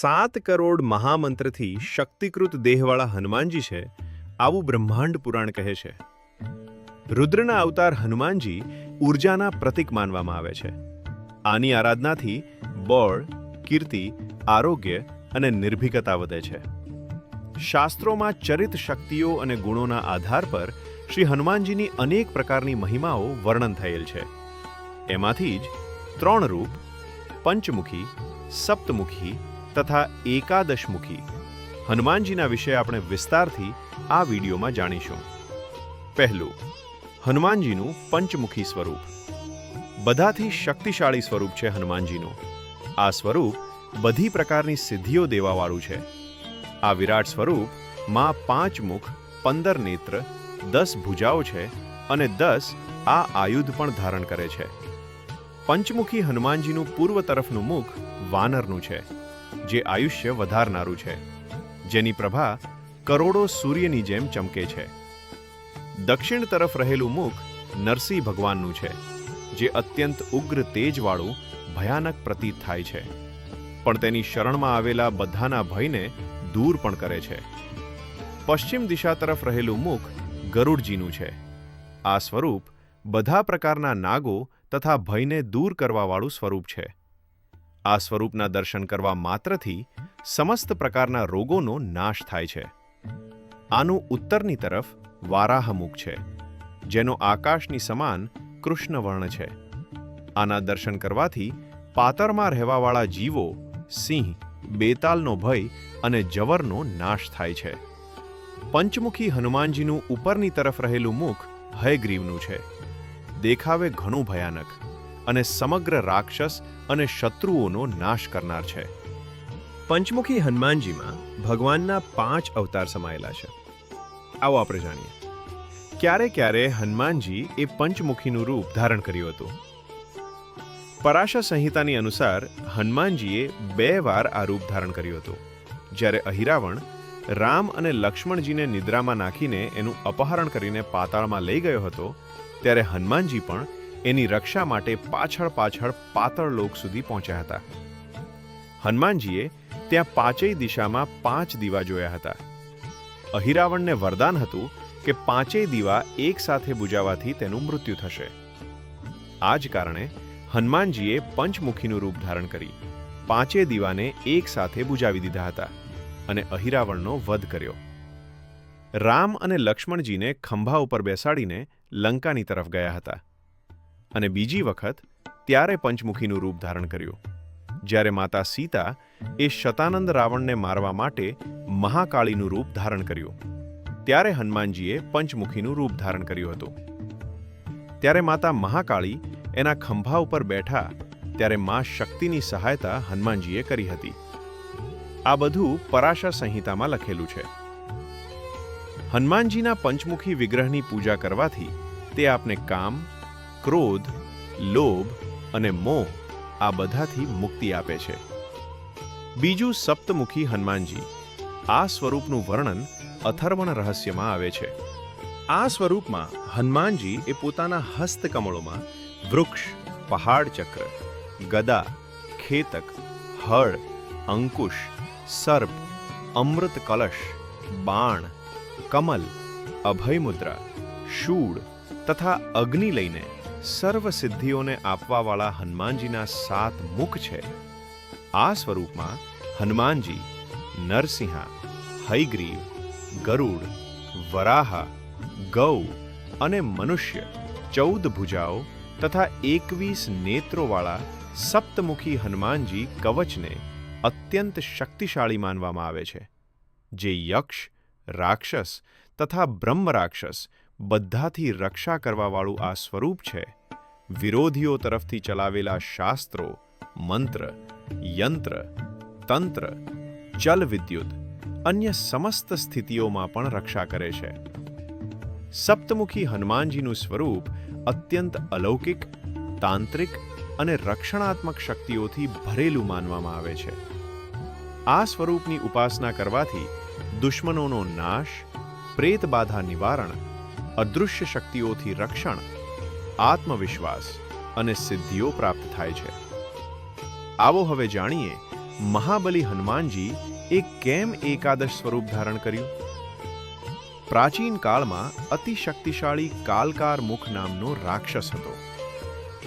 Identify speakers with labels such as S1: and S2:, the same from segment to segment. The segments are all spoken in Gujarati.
S1: સાત કરોડ મહામંત્રથી શક્તિકૃત દેહવાળા હનુમાનજી છે, આવું બ્રહ્માંડ પુરાણ કહે છે. રુદ્રના અવતાર હનુમાનજી ઉર્જાના પ્રતીક માનવામાં આવે છે. આની આરાધનાથી બળ, કીર્તિ, આરોગ્ય અને નિર્ભીકતા વધે છે. શાસ્ત્રોમાં ચરિત શક્તિઓ અને ગુણોના આધાર પર શ્રી હનુમાનજીની અનેક પ્રકારની મહિમાઓ વર્ણન થયેલ છે. એમાંથી જ ત્રણ રૂપ, પંચમુખી, સપ્તમુખી તથા એકાદશમુખી. હનુમાનજીના વિશે આપણે વિસ્તારથી આ વિડીયોમાં જાણીશું. પહેલું, હનુમાનજીનું પંચમુખી સ્વરૂપ. બધાથી શક્તિશાળી સ્વરૂપ છે હનુમાનજીનું. આ સ્વરૂપ બધી પ્રકારની સિદ્ધિઓ દેવાવાળું છે. આ વિરાટ સ્વરૂપમાં પાંચ મુખ, પંદર નેત્ર, દસ ભુજાઓ છે અને દસ આ આયુધ પણ ધારણ કરે છે. પંચમુખી હનુમાનજીનું પૂર્વ તરફનું મુખ વાનરનું છે. જે આયુષ્ય વધારનારું છે. જેની પ્રભા કરોડો સૂર્યની જેમ ચમકે છે. દક્ષિણ તરફ રહેલું મુખ નરસિંહ ભગવાનનું છે, જે અત્યંત ઉગ્ર તેજવાળું, ભયાનક પ્રતીત થાય છે. પણ તેની શરણમાં આવેલા બધાના ભયને દૂર પણ કરે છે. પશ્ચિમ દિશા તરફ રહેલું મુખ ગરુડજીનું છે. આ સ્વરૂપ બધા પ્રકારના નાગો તથા ભયને દૂર કરવાવાળું સ્વરૂપ છે. આ સ્વરૂપના દર્શન કરવા માત્રથી સમસ્ત પ્રકારના રોગોનો નાશ થાય છે. આનું ઉત્તરની તરફ વારાહમુખ છે, જેનો આકાશની સમાન કૃષ્ણ વર્ણ છે. આના દર્શન કરવાથી પાતરમાં રહેવાવાળા જીવો સિંહ, બેતાલનો ભય અને જવરનો નાશ થાય છે. પંચમુખી હનુમાનજીનું ઉપરની તરફ રહેલું મુખ હયગ્રીવનું છે. દેખાવે ઘણું ભયાનક. અને સમગ્ર રાક્ષસ અને શત્રુઓનો નાશ કરનાર છે. પંચમુખી હનુમાનજીમાં ભગવાનના પાંચ અવતાર સમાયેલા છે. આવો આપણે જાણીએ. ક્યારે ક્યારે હનુમાનજી એ પંચમુખીનું રૂપ ધારણ કર્યું હતું? પરાશર સંહિતાની અનુસાર હનુમાનજીએ બે વાર આ રૂપ ધારણ કર્યું હતું. જ્યારે અહિરાવણ રામ અને લક્ષ્મણજીને નિદ્રામાં નાખીને એનું અપહરણ કરીને પાતાળમાં લઈ ગયો હતો, ત્યારે હનુમાનજી પણ એની રક્ષા માટે પાછળ પાછળ પાતળ લોક સુધી પહોંચ્યા હતા. હનુમાનજીએ ત્યાં પાંચેય દિશામાં પાંચ દીવા જોયા હતા. અહિરાવણને વરદાન હતું કે પાંચેય દીવા એકસાથે બુજાવાથી તેનું મૃત્યુ થશે. આ જ કારણે હનુમાનજીએ પંચમુખીનું રૂપ ધારણ કરી પાંચે દીવાને એક સાથે બુજાવી દીધા હતા અને અહિરાવણનો વધ કર્યો. રામ અને લક્ષ્મણજીને ખંભા ઉપર બેસાડીને લંકાની તરફ ગયા હતા. અને બીજી વખત ત્યારે પંચમુખીનું રૂપ ધારણ કર્યું. જ્યારે માતા સીતા એ શતાનંદ રાવણને મારવા માટે મહાકાળીનું રૂપ ધારણ કર્યું, ત્યારે હનુમાનજીએ પંચમુખીનું રૂપ ધારણ કર્યું હતું. ત્યારે માતા મહાકાળી એના ખંભા ઉપર બેઠા ત્યારે મા શક્તિની સહાયતા હનુમાનજીએ કરી હતી. આ બધું પરાશા સંહિતામાં લખેલું છે. હનુમાનજીના પંચમુખી વિગ્રહની પૂજા કરવાથી તે આપને કામ ક્રોધ, લોભ અને મોહ આ બધાથી મુક્તિ આપે છે. બીજું સપ્તમુખી હનુમાનજી. આ સ્વરૂપનું વર્ણન અથર્વણ રહસ્યમાં આવે છે. આ સ્વરૂપમાં હનુમાનજી એ પોતાના હસ્તકમળોમાં વૃક્ષ, પહાડ ચક્ર, ગદા, ખેતક, હળ, અંકુશ, સર્પ, અમૃત કલશ, બાણ, કમલ, અભયમુદ્રા, શૂળ તથા અગ્નિ લઈને સર્વ સિદ્ધિઓને આપવાવાળા હનુમાનજીના સાત મુખ છે. આ સ્વરૂપમાં હનુમાનજી, નરસિંહા હૈગ્રીવ ગરુડ, વરાહા, ગૌ અને મનુષ્ય, ચૌદ ભુજાઓ તથા એકવીસ નેત્રોવાળા સપ્તમુખી હનુમાનજી કવચને અત્યંત શક્તિશાળી માનવામાં આવે છે. જે યક્ષ, રાક્ષસ તથા બ્રહ્મ રાક્ષસ બધાથી રક્ષા કરવાવાળું આ સ્વરૂપ છે. વિરોધીઓ તરફથી ચલાવેલા શાસ્ત્રો, મંત્ર, યંત્ર, તંત્ર જલવિદ્યુત અન્ય સમસ્ત સ્થિતિઓમાં પણ રક્ષા કરે છે. સપ્તમુખી હનુમાનજીનું સ્વરૂપ અત્યંત અલૌકિક, તાંત્રિક અને રક્ષણાત્મક શક્તિઓથી ભરેલું માનવામાં આવે છે. આ સ્વરૂપની ઉપાસના કરવાથી દુશ્મનોનો નાશ પ્રેત બાધા નિવારણ, અદૃશ્ય શક્તિઓથી રક્ષણ આત્મવિશ્વાસ અને સિદ્ધિઓ પ્રાપ્ત થાય છે. આવો હવે જાણીએ, મહાબલી હનુમાનજી એ કેમ એકાદશ સ્વરૂપ ધારણ કર્યું? પ્રાચીન કાળમાં અતિ શક્તિશાળી કાલકાર મુખ નામનો રાક્ષસ હતો.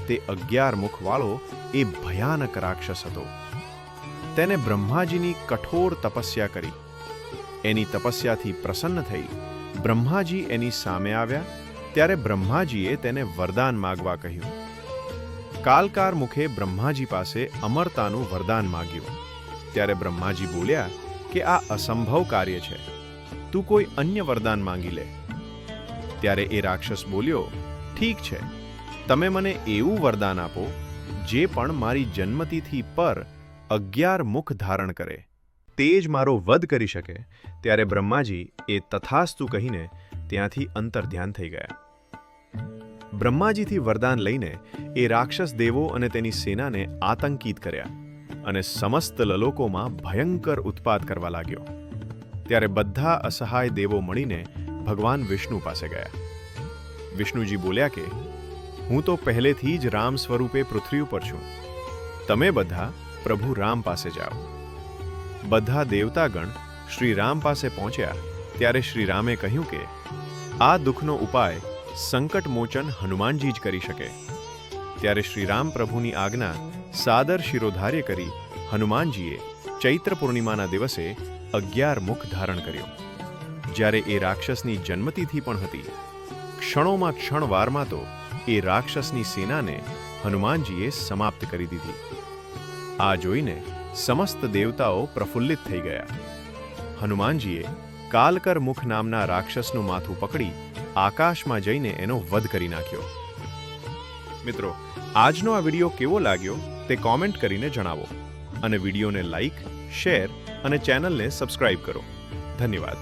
S1: તે અગિયાર મુખવાળો એ ભયાનક રાક્ષસ હતો. તેને બ્રહ્માજીની કઠોર તપસ્યા કરી. એની તપસ્યાથી પ્રસન્ન થઈ બ્રહ્માજી એની સામે આવ્યા ત્યારે બ્રહ્માજીએ તેને વરદાન માગવા કહ્યું. કાલકાર મુખે બ્રહ્માજી પાસે અમરતાનું વરદાન માગ્યું. ત્યારે બ્રહ્માજી બોલ્યા કે આ અસંભવ કાર્ય છે. તું કોઈ અન્ય વરદાન માંગી લે. ત્યારે એ રાક્ષસ બોલ્યો, ઠીક છે. તમે મને એવું વરદાન આપો, જે પણ મારી જન્મતિથિ પર અગિયાર મુખ ધારણ કરે. તે જ મારો વધ કરી શકે. ત્યારે બ્રહ્માજી એ તથાસ્તુ કહીને ત્યાંથી અંતર્ધ્યાન થઈ ગયા. બ્રહ્માજીથી વરદાન લઈને એ રાક્ષસ દેવો અને તેની સેનાને આતંકિત કર્યા અને સમસ્ત લલોકોમાં ભયંકર ઉત્પાત કરવા લાગ્યો. ત્યારે બધા અસહાય દેવો મળીને ભગવાન વિષ્ણુ પાસે ગયા. વિષ્ણુજી બોલ્યા કે, હું તો પહેલેથી જ રામ સ્વરૂપે પૃથ્વી ઉપર છું. તમે બધા પ્રભુ રામ પાસે જાઓ. બધા દેવતાગણ શ્રી રામ પાસે પહોંચ્યા ત્યારે શ્રી કહ્યું કે, આ દુઃખનો ઉપાય સંકટમોચન હનુમાનજી જ કરી શકે. ત્યારે શ્રીરામ પ્રભુની આજ્ઞા સાદર શિરોધાર્ય કરી હનુમાનજીએ ચૈત્ર પૂર્ણિમાના દિવસે અગિયાર મુખ ધારણ કર્યો. જ્યારે એ રાક્ષસની જન્મતિથિ પણ હતી, ક્ષણોમાં ક્ષણવારમાં તો એ રાક્ષસની સેનાને હનુમાનજીએ સમાપ્ત કરી દીધી. આ જોઈને સમસ્ત દેવતાઓ પ્રફુલ્લિત થઈ ગયા. હનુમાનજીએ કાલકર મુખ નામના રાક્ષસનું માથું પકડી આકાશમાં જઈને એનો વધ કરી નાખ્યો. મિત્રો, આજનો આ વીડિયો કેવો લાગ્યો તે કોમેન્ટ કરીને જણાવો અને વિડીયોને લાઈક, શેર અને ચેનલને સબસ્ક્રાઇબ કરો. ધન્યવાદ.